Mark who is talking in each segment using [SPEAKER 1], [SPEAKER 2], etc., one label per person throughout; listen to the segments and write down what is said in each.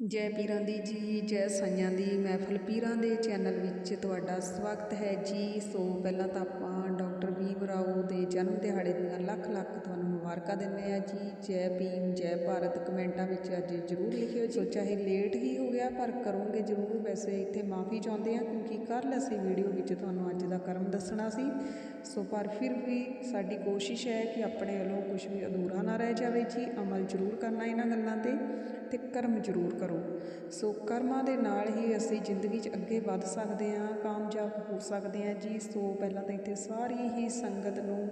[SPEAKER 1] ਜੈ ਪੀਰਾਂ ਦੀ ਜੀ, ਜੈ ਸਾਈਆਂ ਦੀ ਮਹਿਫਲ ਪੀਰਾਂ ਦੇ ਚੈਨਲ ਵਿੱਚ ਤੁਹਾਡਾ ਸਵਾਗਤ ਹੈ। ਜੀ, ਸੋ ਪਹਿਲਾਂ ਤਾਂ ਆਪਾਂ ਡਾਕਟਰ ਭੀਮ ਰਾਓ ਦੇ ਜਨਮ ਦਿਹਾੜੇ ਦੀਆਂ ਲੱਖ ਲੱਖ ਤੁਹਾਨੂੰ ਮੁਬਾਰਕਾਂ ਦਿੰਦੇ ਆ ਜੀ। ਜੈ ਭੀਮ, ਜੈ ਭਾਰਤ। ਕਮੈਂਟਾਂ ਵਿੱਚ ਅੱਜ ਜ਼ਰੂਰ ਲਿਖਿਓ ਸੋ ਚਾਹੇ ਲੇਟ ਹੀ ਹੋ ਗਿਆ, ਪਰ ਕਰੋਗੇ ਜ਼ਰੂਰ। ਵੈਸੇ ਇੱਥੇ ਮਾਫੀ ਚਾਹੁੰਦੇ ਆ ਕਿਉਂਕਿ ਕੱਲ੍ਹ ਅਸੀਂ ਵੀਡੀਓ ਵਿੱਚ ਤੁਹਾਨੂੰ ਅੱਜ ਦਾ ਕਰਮ ਦੱਸਣਾ ਸੀ। ਸੋ ਪਰ ਫਿਰ ਵੀ ਸਾਡੀ ਕੋਸ਼ਿਸ਼ ਹੈ ਕਿ ਆਪਣੇ ਵੱਲੋਂ ਕੁਝ ਵੀ ਅਧੂਰਾ ਨਾ ਰਹਿ ਜਾਵੇ ਜੀ। ਅਮਲ ਜ਼ਰੂਰ ਕਰਨਾ ਇਹਨਾਂ ਗੱਲਾਂ ਤੇ ਤੇ ਕਰਮ ਜ਼ਰੂਰ ਕਰੋ। ਸੋ ਕਰਮਾਂ ਦੇ ਨਾਲ ਹੀ ਅਸੀਂ ਜ਼ਿੰਦਗੀ 'ਚ ਅੱਗੇ ਵੱਧ ਸਕਦੇ ਹਾਂ, ਕਾਮਯਾਬ ਹੋ ਸਕਦੇ ਹਾਂ ਜੀ। ਸੋ ਪਹਿਲਾਂ ਤਾਂ ਇੱਥੇ ਸਾਰੀ ਹੀ ਸੰਗਤ ਨੂੰ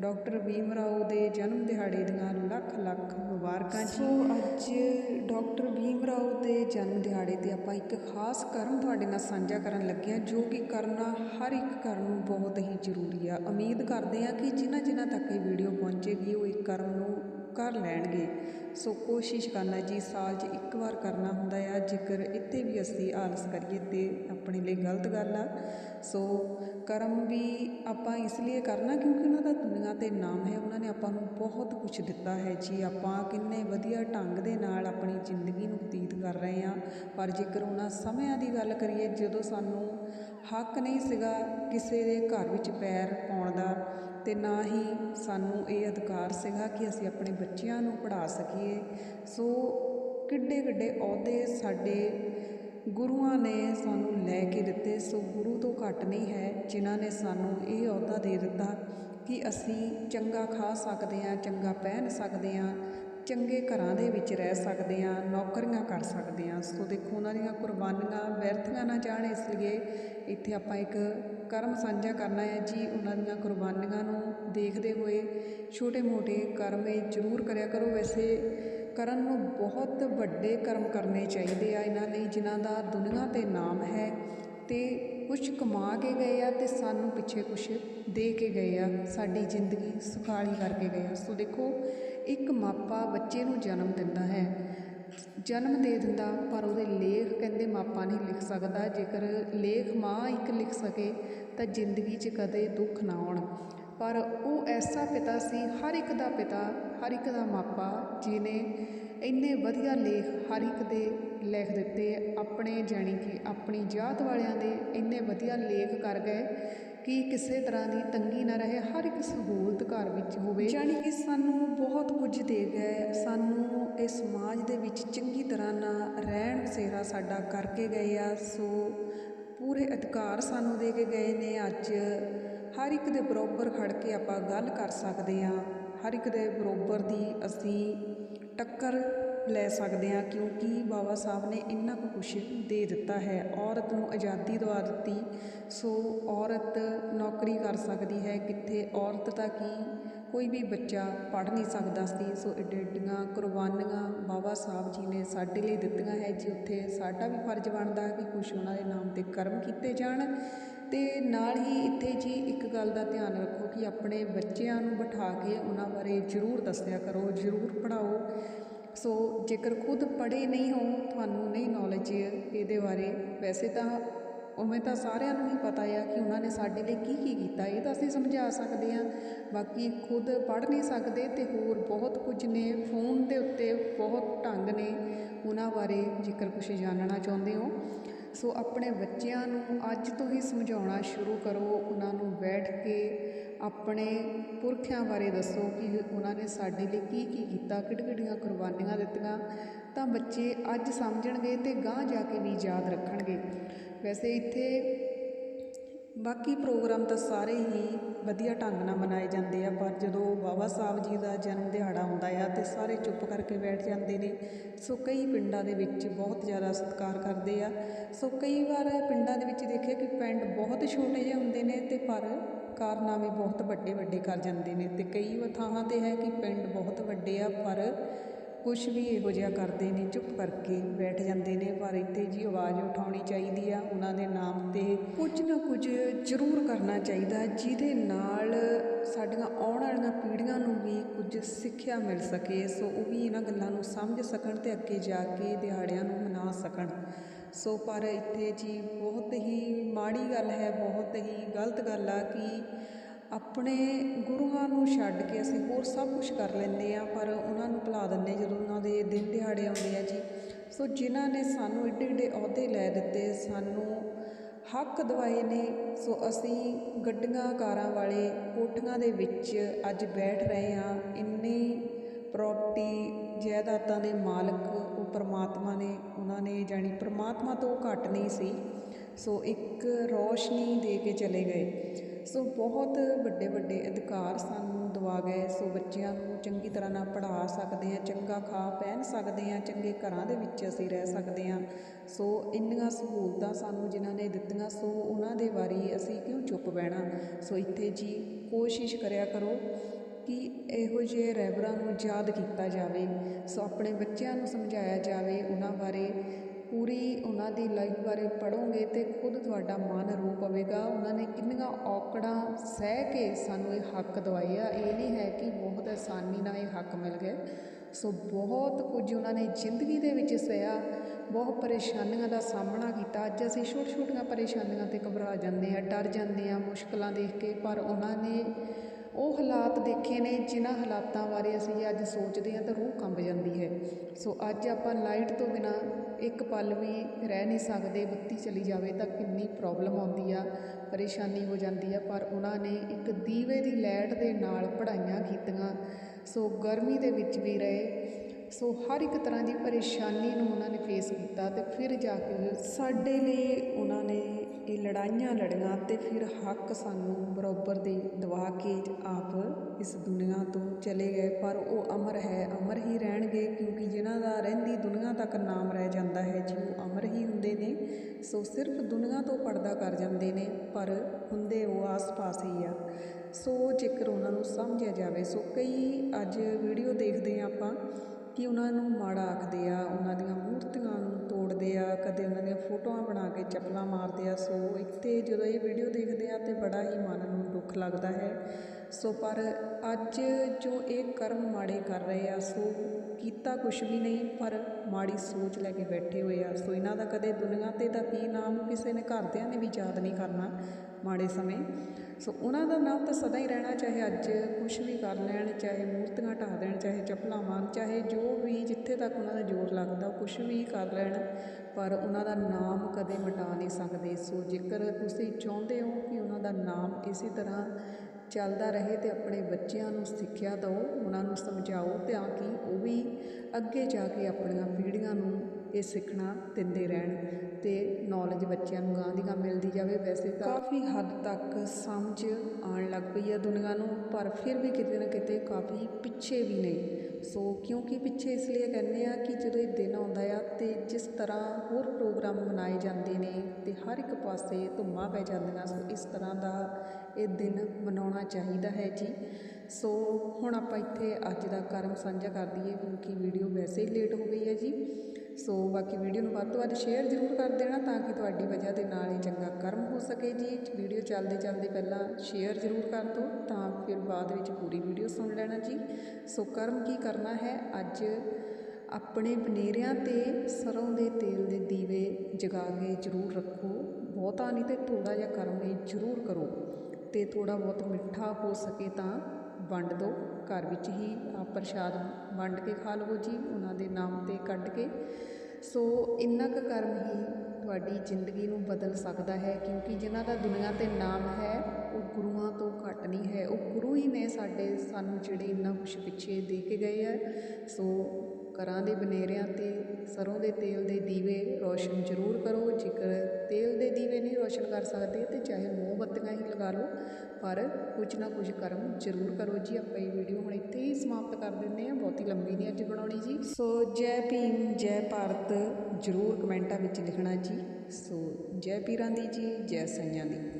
[SPEAKER 1] ਡਾਕਟਰ ਭੀਮ ਰਾਓ ਦੇ ਜਨਮ ਦਿਹਾੜੇ ਦੀਆਂ ਲੱਖ ਲੱਖ ਮੁਬਾਰਕਾਂ ਜੀ। ਸੋ ਅੱਜ ਡਾਕਟਰ ਭੀਮ ਰਾਓ ਦੇ ਜਨਮ ਦਿਹਾੜੇ ਤੇ ਆਪਾਂ ਇੱਕ ਖਾਸ ਕਰਮ ਤੁਹਾਡੇ ਨਾਲ ਸਾਂਝਾ ਕਰਨ ਲੱਗੇ ਹਾਂ ਜੋ ਕਿ ਕਰਨਾ ਹਰ ਇੱਕ ਕਰਮ ਨੂੰ ਬਹੁਤ ਹੀ ਜ਼ਰੂਰੀ ਆ। ਉਮੀਦ ਕਰਦੇ ਹਾਂ ਕਿ ਜਿਨ੍ਹਾਂ ਜਿਨ੍ਹਾਂ ਤੱਕ ਇਹ ਵੀਡੀਓ ਪਹੁੰਚੇਗੀ, ਉਹ ਇੱਕ ਕਰਮ ਨੂੰ ਕਰ ਲੈਣਗੇ। ਸੋ ਕੋਸ਼ਿਸ਼ ਕਰਨਾ ਜੀ, ਸਾਲ 'ਚ ਇੱਕ ਵਾਰ ਕਰਨਾ ਹੁੰਦਾ ਆ। ਜੇਕਰ ਇੱਥੇ ਵੀ ਅਸੀਂ ਆਲਸ ਕਰੀਏ ਤੇ ਆਪਣੇ ਲਈ ਗਲਤ ਗੱਲ ਆ। ਸੋ ਕਰਮ ਵੀ ਆਪਾਂ ਇਸ ਲਈ ਕਰਨਾ ਕਿਉਂਕਿ ਉਹਨਾਂ ਦਾ ਦੁਨੀਆ ਤੇ ਨਾਮ ਹੈ, ਉਹਨਾਂ ਨੇ ਆਪਾਂ ਨੂੰ ਬਹੁਤ ਕੁਝ ਦਿੱਤਾ ਹੈ ਜੀ। ਆਪਾਂ ਕਿੰਨੇ ਵਧੀਆ ਢੰਗ ਦੇ ਨਾਲ ਆਪਣੀ ਜ਼ਿੰਦਗੀ ਨੂੰ ਬਤੀਤ ਕਰ ਰਹੇ ਹਾਂ। ਪਰ ਜੇਕਰ ਉਹਨਾਂ ਸਮਿਆਂ ਦੀ ਗੱਲ ਕਰੀਏ, ਜਦੋਂ ਸਾਨੂੰ ਹੱਕ ਨਹੀਂ ਸੀਗਾ ਕਿਸੇ ਦੇ ਘਰ ਵਿੱਚ ਪੈਰ ਪਾਉਣ ਦਾ ਤੇ ਨਾ ਹੀ ਸਾਨੂੰ ਇਹ ਅਧਿਕਾਰ ਸੀਗਾ ਕਿ ਅਸੀਂ ਆਪਣੇ ਬੱਚਿਆਂ ਨੂੰ ਪੜ੍ਹਾ ਸਕੀਏ। ਸੋ ਕਿੱਡੇ ਕਿੱਡੇ ਅਹੁਦੇ ਸਾਡੇ ਗੁਰੂਆਂ ਨੇ ਸਾਨੂੰ ਲੈ ਕੇ ਦਿੱਤੇ। ਸੋ ਗੁਰੂ ਤੋਂ ਘੱਟ ਨਹੀਂ ਹੈ, ਜਿਨ੍ਹਾਂ ਨੇ ਸਾਨੂੰ ਇਹ ਅਹੁਦਾ ਦੇ ਦਿੱਤਾ ਕਿ ਅਸੀਂ ਚੰਗਾ ਖਾ ਸਕਦੇ ਹਾਂ, ਚੰਗਾ ਪਹਿਨ ਸਕਦੇ ਹਾਂ। ਚੰਗੇ ਘਰਾਂ ਦੇ ਵਿੱਚ ਰਹਿ ਸਕਦੇ ਹਾਂ, ਨੌਕਰੀਆਂ ਕਰ ਸਕਦੇ ਹਾਂ। ਸੋ ਦੇਖੋ, ਉਹਨਾਂ ਦੀਆਂ ਕੁਰਬਾਨੀਆਂ ਵਿਅਰਥੀਆਂ ਨਾ ਜਾਣ, ਇਸ ਲਈ ਇੱਥੇ ਆਪਾਂ ਇੱਕ ਕਰਮ ਸਾਂਝਾ ਕਰਨਾ ਹੈ। ਜੀ, ਉਹਨਾਂ ਦੀਆਂ ਕੁਰਬਾਨੀਆਂ ਨੂੰ ਦੇਖਦੇ ਹੋਏ ਛੋਟੇ-ਮੋਟੇ ਕਰਮ ਇਹ ਜ਼ਰੂਰ ਕਰਿਆ ਕਰੋ। ਵੈਸੇ ਕਰਨ ਨੂੰ ਬਹੁਤ ਵੱਡੇ ਕਰਮ ਕਰਨੇ ਚਾਹੀਦੇ ਆ ਇਹਨਾਂ ਲਈ, ਜਿਨ੍ਹਾਂ ਦਾ ਦੁਨੀਆ ਤੇ ਨਾਮ ਹੈ। ਤੇ ਕੁਝ ਕਮਾ ਕੇ ਗਏ ਆ ਅਤੇ ਸਾਨੂੰ ਪਿੱਛੇ ਕੁਛ ਦੇ ਕੇ ਗਏ ਆ, ਸਾਡੀ ਜ਼ਿੰਦਗੀ ਸੁਖਾਲੀ ਕਰਕੇ ਗਏ ਆ। ਸੋ ਦੇਖੋ, ਇੱਕ ਮਾਪਾ ਬੱਚੇ ਨੂੰ ਜਨਮ ਦਿੰਦਾ ਹੈ। ਜਨਮ ਦੇ ਦਿੰਦਾ, ਪਰ ਉਹਦੇ ਲੇਖ ਕਹਿੰਦੇ ਮਾਪਾ ਨਹੀਂ ਲਿਖ ਸਕਦਾ। ਜੇਕਰ ਲੇਖ ਮਾਂ ਇੱਕ ਲਿਖ ਸਕੇ, ਤਾਂ ਜ਼ਿੰਦਗੀ 'ਚ ਕਦੇ ਦੁੱਖ ਨਾ ਆਉਣ। ਪਰ ਉਹ ਐਸਾ ਪਿਤਾ ਸੀ, ਹਰ ਇੱਕ ਦਾ ਪਿਤਾ, ਹਰ ਇੱਕ ਦਾ ਮਾਪਾ ਜਿਨੇ ਇੰਨੇ ਵਧੀਆ ਲੇਖ ਹਰ ਇੱਕ ਦੇ ਲਿਖ ਦਿੱਤੇ ਆਪਣੇ ਜਾਣੀ ਕਿ ਆਪਣੀ ਜਾਤ ਵਾਲਿਆਂ ਦੇ ਇੰਨੇ ਵਧੀਆ ਲੇਖ ਕਰ ਗਏ ਕਿ ਕਿਸੇ ਤਰ੍ਹਾਂ ਦੀ ਤੰਗੀ ਨਾ ਰਹੇ, ਹਰ ਇੱਕ ਸਹੂਲਤ ਘਰ ਵਿੱਚ ਹੋਵੇ। ਜਾਣੀ ਕਿ ਸਾਨੂੰ ਬਹੁਤ ਕੁਝ ਦੇ ਗਏ, ਸਾਨੂੰ ਇਹ ਸਮਾਜ ਦੇ ਵਿੱਚ ਚੰਗੀ ਤਰ੍ਹਾਂ ਨਾਲ ਰਹਿਣ ਬਸੇਰਾ ਸਾਡਾ ਕਰਕੇ ਗਏ ਆ, ਸੋ ਪੂਰੇ ਅਧਿਕਾਰ ਸਾਨੂੰ ਦੇ ਕੇ ਗਏ ਨੇ ਅੱਜ। ਹਰ ਇੱਕ ਦੇ ਬਰੋਬਰ ਖੜ ਕੇ ਆਪਾਂ ਗੱਲ ਕਰ ਸਕਦੇ ਹਾਂ। ਹਰ ਇੱਕ ਦੇ ਬਰੋਬਰ ਦੀ ਅਸੀਂ ਟੱਕਰ ਲੈ ਸਕਦੇ ਹਾਂ ਕਿਉਂਕਿ ਬਾਬਾ ਸਾਹਿਬ ਨੇ ਇੰਨਾ ਕੁ ਕੁਛ ਦੇ ਦਿੱਤਾ ਹੈ। ਔਰਤ ਨੂੰ ਆਜ਼ਾਦੀ ਦਵਾ ਦਿੱਤੀ, ਸੋ ਔਰਤ ਨੌਕਰੀ ਕਰ ਸਕਦੀ ਹੈ। ਕਿੱਥੇ ਔਰਤ ਤਾਂ ਕੀ, ਕੋਈ ਵੀ ਬੱਚਾ ਪੜ੍ਹ ਨਹੀਂ ਸਕਦਾ ਸੀ। ਸੋ ਏਡੇ ਏਡੀਆਂ ਕੁਰਬਾਨੀਆਂ ਬਾਬਾ ਸਾਹਿਬ ਜੀ ਨੇ ਸਾਡੇ ਲਈ ਦਿੱਤੀਆਂ ਹੈ ਜੀ। ਉੱਥੇ ਸਾਡਾ ਵੀ ਫਰਜ਼ ਬਣਦਾ ਹੈ ਕਿ ਕੁਛ ਉਹਨਾਂ ਦੇ ਨਾਮ ਤੇ ਕਰਮ ਕੀਤੇ ਜਾਣ। ਤੇ ਨਾਲ ਹੀ ਇੱਥੇ ਜੀ ਇੱਕ ਗੱਲ ਦਾ ਧਿਆਨ ਰੱਖੋ ਕਿ ਆਪਣੇ ਬੱਚਿਆਂ ਨੂੰ ਬਿਠਾ ਕੇ ਉਹਨਾਂ ਬਾਰੇ ਜ਼ਰੂਰ ਦੱਸਿਆ ਕਰੋ, ਜ਼ਰੂਰ ਪੜ੍ਹਾਓ। ਸੋ ਜੇਕਰ ਖੁਦ ਪੜ੍ਹੇ ਨਹੀਂ ਹੋ, ਤੁਹਾਨੂੰ ਨਹੀਂ ਨੌਲੇਜ ਇਹਦੇ ਬਾਰੇ, ਵੈਸੇ ਤਾਂ ਉਵੇਂ ਤਾਂ ਸਾਰਿਆਂ ਨੂੰ ਹੀ ਪਤਾ ਆ ਕਿ ਉਹਨਾਂ ਨੇ ਸਾਡੇ ਲਈ ਕੀ ਕੀ ਕੀਤਾ, ਇਹ ਤਾਂ ਅਸੀਂ ਸਮਝਾ ਸਕਦੇ ਹਾਂ। ਬਾਕੀ ਖੁਦ ਪੜ੍ਹ ਨਹੀਂ ਸਕਦੇ ਤੇ ਹੋਰ ਬਹੁਤ ਕੁਝ ਨੇ ਫੋਨ ਦੇ ਉੱਤੇ ਬਹੁਤ ਢੰਗ ਨੇ, ਉਹਨਾਂ ਬਾਰੇ ਜੇਕਰ ਕੁਝ ਜਾਣਨਾ ਚਾਹੁੰਦੇ ਹੋ। ਸੋ ਆਪਣੇ ਬੱਚਿਆਂ ਨੂੰ ਅੱਜ ਤੋਂ ਹੀ ਸਮਝਾਉਣਾ ਸ਼ੁਰੂ ਕਰੋ, ਉਹਨਾਂ ਨੂੰ ਬੈਠ ਕੇ ਆਪਣੇ ਪੁਰਖਿਆਂ ਬਾਰੇ ਦੱਸੋ ਕਿ ਉਹਨਾਂ ਨੇ ਸਾਡੇ ਲਈ ਕੀ ਕੀ ਕੀਤਾ ਕਿਹੜੀਆਂ ਕਿਹੜੀਆਂ ਕੁਰਬਾਨੀਆਂ ਦਿੱਤੀਆਂ, ਤਾਂ ਬੱਚੇ ਅੱਜ ਸਮਝਣਗੇ ਤੇ ਗਾਂਹ ਜਾ ਕੇ ਵੀ ਯਾਦ ਰੱਖਣਗੇ। ਵੈਸੇ ਇੱਥੇ ਬਾਕੀ ਪ੍ਰੋਗਰਾਮ ਤਾਂ ਸਾਰੇ ਹੀ ਵਧੀਆ ਢੰਗ ਨਾਲ ਮਨਾਏ ਜਾਂਦੇ ਆ, ਪਰ ਜਦੋਂ ਬਾਬਾ ਸਾਹਿਬ ਜੀ ਦਾ ਜਨਮ ਦਿਹਾੜਾ ਆਉਂਦਾ ਆ ਤੇ ਸਾਰੇ ਚੁੱਪ ਕਰਕੇ ਬੈਠ ਜਾਂਦੇ ਨੇ, ਸੋ ਕਈ ਪਿੰਡਾਂ ਦੇ ਵਿੱਚ ਬਹੁਤ ਜ਼ਿਆਦਾ ਸਤਿਕਾਰ ਕਰਦੇ ਆ। ਸੋ ਕਈ ਵਾਰ ਪਿੰਡਾਂ ਦੇ ਵਿੱਚ ਦੇਖਿਆ ਕਿ ਪਿੰਡ ਬਹੁਤ ਛੋਟੇ ਜਿਹੇ ਹੁੰਦੇ ਨੇ ਤੇ ਪਰ ਕਾਰਨਾਮੇ ਬਹੁਤ ਵੱਡੇ ਵੱਡੇ ਕਰ ਜਾਂਦੇ ਨੇ ਅਤੇ ਕਈ ਥਾਵਾਂ ਤੇ ਹੈ ਕਿ ਪਿੰਡ ਬਹੁਤ ਵੱਡੇ ਆ, ਪਰ ਕੁਛ ਵੀ ਇਹੋ ਜਿਹਾ ਕਰਦੇ ਨੇ, ਚੁੱਪ ਕਰਕੇ ਬੈਠ ਜਾਂਦੇ ਨੇ, ਪਰ ਇੱਥੇ ਜੀ ਆਵਾਜ਼ ਉਠਾਉਣੀ ਚਾਹੀਦੀ ਆ, ਉਹਨਾਂ ਦੇ ਨਾਮ ਤੇ ਕੁਝ ਨਾ ਕੁਝ ਜ਼ਰੂਰ ਕਰਨਾ ਚਾਹੀਦਾ, ਜਿਹਦੇ ਨਾਲ ਸਾਡੀਆਂ ਆਉਣ ਵਾਲੀਆਂ ਪੀੜ੍ਹੀਆਂ ਨੂੰ ਵੀ ਕੁਝ ਸਿੱਖਿਆ ਮਿਲ ਸਕੇ, ਸੋ ਉਹ ਵੀ ਇਹਨਾਂ ਗੱਲਾਂ ਨੂੰ ਸਮਝ ਸਕਣ ਤੇ ਅੱਗੇ ਜਾ ਕੇ ਦਿਹਾੜਿਆਂ ਨੂੰ ਮਨਾ ਸਕਣ। ਸੋ ਪਰ ਇੱਥੇ ਜੀ ਬਹੁਤ ਹੀ ਮਾੜੀ ਗੱਲ ਹੈ, ਬਹੁਤ ਹੀ ਗਲਤ ਗੱਲ ਆ ਕਿ ਆਪਣੇ ਗੁਰੂਆਂ ਨੂੰ ਛੱਡ ਕੇ ਅਸੀਂ ਹੋਰ ਸਭ ਕੁਝ ਕਰ ਲੈਂਦੇ ਆ ਪਰ ਉਹਨਾਂ ਨੂੰ ਭੁਲਾ ਦਿੰਦੇ ਜਦੋਂ ਉਹਨਾਂ ਦੇ ਦਿਨ ਦਿਹਾੜੇ ਆਉਂਦੇ ਆ ਜੀ। ਸੋ ਜਿਨ੍ਹਾਂ ਨੇ ਸਾਨੂੰ ਏਡੇ ਏਡੇ ਅਹੁਦੇ ਲੈ ਦਿੱਤੇ, ਸਾਨੂੰ ਹੱਕ ਦਵਾਏ ਨੇ, ਸੋ ਅਸੀਂ ਗੱਡੀਆਂ ਕਾਰਾਂ ਵਾਲੇ ਕੋਠੀਆਂ ਦੇ ਵਿੱਚ ਅੱਜ ਬੈਠ ਰਹੇ ਹਾਂ, ਇੰਨੀ ਪ੍ਰਾਪਰਟੀ ਜਾਇਦਾਦਾਂ ਦੇ ਮਾਲਕ, ਉਹ ਪਰਮਾਤਮਾ ਨੇ, ਉਹਨਾਂ ਨੇ ਜਾਣੀ ਪਰਮਾਤਮਾ ਤੋਂ ਘੱਟ ਨਹੀਂ ਸੀ। ਸੋ ਇੱਕ ਰੋਸ਼ਨੀ ਦੇ ਕੇ ਚਲੇ ਗਏ। ਸੋ ਬਹੁਤ ਵੱਡੇ ਵੱਡੇ ਅਧਿਕਾਰ ਸਾਨੂੰ ਦਵਾ ਗਏ। ਸੋ ਬੱਚਿਆਂ ਨੂੰ ਚੰਗੀ ਤਰ੍ਹਾਂ ਨਾਲ ਪੜ੍ਹਾ ਸਕਦੇ ਹਾਂ, ਚੰਗਾ ਖਾ ਪਹਿਨ ਸਕਦੇ ਹਾਂ, ਚੰਗੇ ਘਰਾਂ ਦੇ ਵਿੱਚ ਅਸੀਂ ਰਹਿ ਸਕਦੇ ਹਾਂ। ਸੋ ਇੰਨੀਆਂ ਸਹੂਲਤਾਂ ਸਾਨੂੰ ਜਿਨ੍ਹਾਂ ਨੇ ਦਿੱਤੀਆਂ, ਸੋ ਉਹਨਾਂ ਦੇ ਬਾਰੇ ਅਸੀਂ ਕਿਉਂ ਚੁੱਪ ਬਹਿਣਾ? ਸੋ ਇੱਥੇ ਜੀ ਕੋਸ਼ਿਸ਼ ਕਰਿਆ ਕਰੋ। ਕਿ ਇਹੋ ਜਿਹੇ ਰਹਿਬਰਾਂ ਨੂੰ ਯਾਦ ਕੀਤਾ ਜਾਵੇ, ਸੋ ਆਪਣੇ ਬੱਚਿਆਂ ਨੂੰ ਸਮਝਾਇਆ ਜਾਵੇ, ਉਹਨਾਂ ਬਾਰੇ, ਪੂਰੀ ਉਹਨਾਂ ਦੀ ਲਾਈਫ ਬਾਰੇ ਪੜ੍ਹੋਗੇ ਤੇ ਖੁਦ ਤੁਹਾਡਾ ਮਨ ਰੋ ਪਵੇਗਾ। ਉਹਨਾਂ ਨੇ ਕਿੰਨੀਆਂ ਔਕੜਾਂ ਸਹਿ ਕੇ ਸਾਨੂੰ ਇਹ ਹੱਕ ਦਵਾਏ ਆ। ਇਹ ਨਹੀਂ ਹੈ ਕਿ ਬਹੁਤ ਆਸਾਨੀ ਨਾਲ ਇਹ ਹੱਕ ਮਿਲ ਗਿਆ ਸੋ ਬਹੁਤ ਕੁਝ ਉਹਨਾਂ ਨੇ ਜ਼ਿੰਦਗੀ ਦੇ ਵਿੱਚ ਸਹਿਆ। ਬਹੁਤ ਪਰੇਸ਼ਾਨੀਆਂ ਦਾ ਸਾਹਮਣਾ ਕੀਤਾ। ਅੱਜ ਅਸੀਂ ਛੋਟੀਆਂ ਛੋਟੀਆਂ ਪਰੇਸ਼ਾਨੀਆਂ ਤੇ ਘਬਰਾ ਜਾਂਦੇ ਆ, ਡਰ ਜਾਂਦੇ ਆ, ਮੁਸ਼ਕਲਾਂ ਦੇਖ ਕੇ। ਪਰ ਉਹਨਾਂ ਨੇ ਉਹ ਹਾਲਾਤ ਦੇਖੇ ਨੇ ਜਿਨ੍ਹਾਂ ਹਾਲਾਤਾਂ ਬਾਰੇ ਅਸੀਂ ਅੱਜ ਸੋਚਦੇ ਹਾਂ ਤਾਂ ਰੂਹ ਕੰਬ ਜਾਂਦੀ ਹੈ। ਸੋ ਅੱਜ ਆਪਾਂ ਲਾਈਟ ਤੋਂ ਬਿਨਾ ਇੱਕ ਪਲ ਵੀ ਰਹਿ ਨਹੀਂ ਸਕਦੇ, ਬੱਤੀ ਚਲੀ ਜਾਵੇ ਤਾਂ ਕਿੰਨੀ ਪ੍ਰੋਬਲਮ ਆਉਂਦੀ ਆ, ਪਰੇਸ਼ਾਨੀ ਹੋ ਜਾਂਦੀ ਆ। ਪਰ ਉਹਨਾਂ ਨੇ ਇੱਕ ਦੀਵੇ ਦੀ ਲਾਈਟ ਦੇ ਨਾਲ ਪੜ੍ਹਾਈਆਂ ਕੀਤੀਆਂ। ਸੋ ਗਰਮੀ ਦੇ ਵਿੱਚ ਵੀ ਰਹੇ। ਸੋ ਹਰ ਇੱਕ ਤਰ੍ਹਾਂ ਦੀ ਪਰੇਸ਼ਾਨੀ ਨੂੰ ਉਹਨਾਂ ਨੇ ਫੇਸ ਕੀਤਾ ਤੇ ਫਿਰ ਜਾ ਕੇ ਸਾਡੇ ਲਈ ਉਹਨਾਂ ਨੇ ਇਹ ਲੜਾਈਆਂ ਲੜੀਆਂ ਤੇ ਫਿਰ ਹੱਕ ਸਾਨੂੰ ਬਰਾਬਰ ਦੇ ਦਵਾ ਕੇ ਆਪ ਇਸ ਦੁਨੀਆ ਤੋਂ ਚਲੇ ਗਏ। ਪਰ ਉਹ ਅਮਰ ਹੈ, ਅਮਰ ਹੀ ਰਹਿਣਗੇ ਕਿਉਂਕਿ ਜਿਨ੍ਹਾਂ ਦਾ ਰਹਿੰਦੀ ਦੁਨੀਆ ਤੱਕ ਨਾਮ ਰਹਿ ਜਾਂਦਾ ਹੈ ਜੀ ਉਹ ਅਮਰ ਹੀ ਹੁੰਦੇ ਨੇ। ਸੋ ਸਿਰਫ ਦੁਨੀਆ ਤੋਂ ਪਰਦਾ ਕਰ ਜਾਂਦੇ ਨੇ, ਪਰ ਹੁੰਦੇ ਉਹ ਆਸ-ਪਾਸ ਹੀ ਆ। ਸੋ ਜੇਕਰ ਉਹਨਾਂ ਨੂੰ ਸਮਝਿਆ ਜਾਵੇ, ਸੋ ਕਈ ਅੱਜ ਵੀਡੀਓ ਦੇਖਦੇ ਆ ਆਪਾਂ ਕਿ ਉਹਨਾਂ ਨੂੰ ਮਾੜਾ ਆਖਦੇ ਆ, ਉਹਨਾਂ ਦੀਆਂ ਮੂਰਤੀਆਂ ਨੂੰ ਤੋੜਦੇ ਆ, ਕਦੇ ਉਹਨਾਂ ਦੀਆਂ ਫੋਟੋਆਂ ਬਣਾ ਕੇ ਚੱਪਲਾਂ ਮਾਰਦੇ ਆ। ਸੋ ਇੱਥੇ ਜਦੋਂ ਇਹ ਵੀਡੀਓ ਦੇਖਦੇ ਆ ਤਾਂ ਬੜਾ ਹੀ ਮਨ ਨੂੰ ਦੁੱਖ ਲੱਗਦਾ ਹੈ। ਸੋ ਪਰ ਅੱਜ ਜੋ ਇਹ ਕਰਮ ਮਾੜੇ ਕਰ ਰਹੇ ਆ, ਸੋ ਕੀਤਾ ਕੁਝ ਵੀ ਨਹੀਂ, ਪਰ ਮਾੜੀ ਸੋਚ ਲੈ ਕੇ ਬੈਠੇ ਹੋਏ ਆ। ਸੋ ਇਹਨਾਂ ਦਾ ਕਦੇ ਦੁਨੀਆ ਤੇ ਦਾ ਕੀ ਨਾਮ ਕਿਸੇ ਨੇ ਘਰਦਿਆਂ ਨੇ ਵੀ ਯਾਦ ਨਹੀਂ ਕਰਨਾ ਮਾੜੇ ਸਮੇਂ। ਸੋ ਉਹਨਾਂ ਦਾ ਨਾਮ ਤਾਂ ਸਦਾ ਹੀ ਰਹਿਣਾ, ਚਾਹੇ ਅੱਜ ਕੁਝ ਵੀ ਕਰ ਲੈਣ, ਚਾਹੇ ਮੂਰਤੀਆਂ ਢਾਹ ਦੇਣ, ਚਾਹੇ ਚੱਪਲਾਂ ਮਾਰਨ, ਚਾਹੇ ਜੋ ਵੀ ਜਿੱਥੇ ਤੱਕ ਉਹਨਾਂ ਦਾ ਜ਼ੋਰ ਲੱਗਦਾ ਕੁਝ ਵੀ ਕਰ ਲੈਣ, ਪਰ ਉਹਨਾਂ ਦਾ ਨਾਮ ਕਦੇ ਮਿਟਾ ਨਹੀਂ ਸਕਦੇ। ਸੋ ਜੇਕਰ ਤੁਸੀਂ ਚਾਹੁੰਦੇ ਹੋ ਕਿ ਉਹਨਾਂ ਦਾ ਨਾਮ ਇਸੇ ਤਰ੍ਹਾਂ ਚੱਲਦਾ ਰਹੇ ਤੇ ਆਪਣੇ ਬੱਚਿਆਂ ਨੂੰ ਸਿੱਖਿਆ ਦਿਓ, ਉਹਨਾਂ ਨੂੰ ਸਮਝਾਓ ਤਾਂ ਕਿ ਉਹ ਵੀ ਅੱਗੇ ਜਾ ਕੇ ਆਪਣੀਆਂ ਪੀੜ੍ਹੀਆਂ ਨੂੰ ਇਹ ਸਿੱਖਣਾ ਦਿੰਦੇ ਰਹਿਣ ਅਤੇ ਨੌਲੇਜ ਬੱਚਿਆਂ ਨੂੰ ਗਾਂ ਦੀ ਗਾਂ ਮਿਲਦੀ ਜਾਵੇ। ਵੈਸੇ ਤਾਂ ਕਾਫੀ ਹੱਦ ਤੱਕ ਸਮਝ ਆਉਣ ਲੱਗ ਪਈ ਹੈ ਦੁਨੀਆ ਨੂੰ, ਪਰ ਫਿਰ ਵੀ ਕਿਤੇ ਨਾ ਕਿਤੇ ਕਾਫੀ ਪਿੱਛੇ ਵੀ ਨੇ। ਸੋ ਕਿਉਂਕਿ ਪਿੱਛੇ ਇਸ ਲਈ ਕਹਿੰਦੇ ਆ ਕਿ ਜਦੋਂ ਇਹ ਦਿਨ ਆਉਂਦਾ ਆ ਅਤੇ ਜਿਸ ਤਰ੍ਹਾਂ ਹੋਰ ਪ੍ਰੋਗਰਾਮ ਮਨਾਏ ਜਾਂਦੇ ਨੇ ਅਤੇ ਹਰ ਇੱਕ ਪਾਸੇ ਧੁੰਮਾਂ ਪੈ ਜਾਂਦੀਆਂ, ਸੋ ਇਸ ਤਰ੍ਹਾਂ ਦਾ ਇਹ ਦਿਨ ਮਨਾਉਣਾ ਚਾਹੀਦਾ ਹੈ ਜੀ। ਸੋ ਹੁਣ ਆਪਾਂ ਇੱਥੇ ਅੱਜ ਦਾ ਕਰਮ ਸਾਂਝਾ ਕਰ ਦਈਏ, ਕਿਉਂਕਿ ਵੀਡੀਓ ਵੈਸੇ ਹੀ ਲੇਟ ਹੋ ਗਈ ਹੈ ਜੀ। ਸੋ ਬਾਕੀ ਵੀਡੀਓ ਨੂੰ ਵੱਧ ਤੋਂ ਵੱਧ ਸ਼ੇਅਰ ਜ਼ਰੂਰ ਕਰ ਦੇਣਾ ਤਾਂ ਕਿ ਤੁਹਾਡੀ ਵਜ੍ਹਾ ਦੇ ਨਾਲ ਇਹ ਚੰਗਾ ਕਰਮ ਹੋ ਸਕੇ ਜੀ। ਵੀਡੀਓ ਚੱਲਦੇ ਚੱਲਦੇ ਪਹਿਲਾਂ ਸ਼ੇਅਰ ਜ਼ਰੂਰ ਕਰ ਦਿਓ ਤਾਂ ਫਿਰ ਬਾਅਦ ਵਿੱਚ ਪੂਰੀ ਵੀਡੀਓ ਸੁਣ ਲੈਣਾ ਜੀ। ਸੋ ਕਰਮ ਕੀ ਕਰਨਾ ਹੈ? ਅੱਜ ਆਪਣੇ ਬਨੇਰਿਆਂ ਤੇ ਸਰੋਂ ਦੇ ਤੇਲ ਦੇ ਦੀਵੇ ਜਗਾ ਕੇ ਜ਼ਰੂਰ ਰੱਖੋ। ਬਹੁਤਾ ਨਹੀਂ ਤੇ ਥੋੜਾ ਜਿਹਾ ਕਰਮ ਇਹ ਜ਼ਰੂਰ ਕਰੋ। ਤੇ ਥੋੜਾ ਬਹੁਤ ਮਿੱਠਾ ਹੋ ਸਕੇ ਤਾਂ ਵੰਡ ਦਿਓ ਘਰ ਵਿੱਚ ਹੀ ਪ੍ਰਸ਼ਾਦ ਵੰਡ ਕੇ ਖਾ ਲਵੋ ਜੀ, ਉਹਨਾਂ ਦੇ ਨਾਮ ਤੇ ਕੱਢ ਕੇ। ਸੋ ਇੰਨਾ ਕੁ ਕਰਮ ਹੀ ਤੁਹਾਡੀ ਜ਼ਿੰਦਗੀ ਨੂੰ ਬਦਲ ਸਕਦਾ ਹੈ, ਕਿਉਂਕਿ ਜਿਨ੍ਹਾਂ ਦਾ ਦੁਨੀਆ ਤੇ ਨਾਮ ਹੈ, ਉਹ ਗੁਰੂਆਂ ਤੋਂ ਘੱਟ ਨਹੀਂ ਹੈ। ਉਹ ਗੁਰੂ ਹੀ ਨੇ ਸਾਡੇ, ਸਾਨੂੰ ਜਿਹੜੇ ਇੰਨਾ ਕੁਛ ਪਿੱਛੇ ਦੇ ਕੇ ਗਏ ਆ। ਸੋ ਘਰਾਂ ਦੇ ਬਨੇਰਿਆਂ ਤੇ, ਸਰੋਂ ਦੇ ਤੇਲ ਦੇ ਦੀਵੇ ਰੋਸ਼ਨ ਜ਼ਰੂਰ ਕਰੋ, ਜੇਕਰ ਰੋਸ਼ਨ ਕਰ ਸਕਦੇ ਅਤੇ ਚਾਹੇ ਮੋਮਬੱਤੀਆਂ ਹੀ ਲਗਾ ਲਓ, ਪਰ ਕੁਝ ਨਾ ਕੁਝ ਕਰਮ ਜ਼ਰੂਰ ਕਰੋ ਜੀ। ਆਪਾਂ ਇਹ ਵੀਡੀਓ ਹੁਣ ਇੱਥੇ ਹੀ ਸਮਾਪਤ ਕਰ ਦਿੰਦੇ ਹਾਂ। ਬਹੁਤੀ ਲੰਬੀ ਨਹੀਂ ਅੱਜ ਬਣਾਉਣੀ ਜੀ। ਸੋ ਜੈ ਭੀਮ, ਜੈ ਭਾਰਤ ਜ਼ਰੂਰ ਕਮੈਂਟਾਂ ਵਿੱਚ ਲਿਖਣਾ ਜੀ। ਸੋ ਜੈ ਪੀਰਾਂ ਦੀ ਜੀ, ਜੈ ਸਈਆਂ ਦੀ।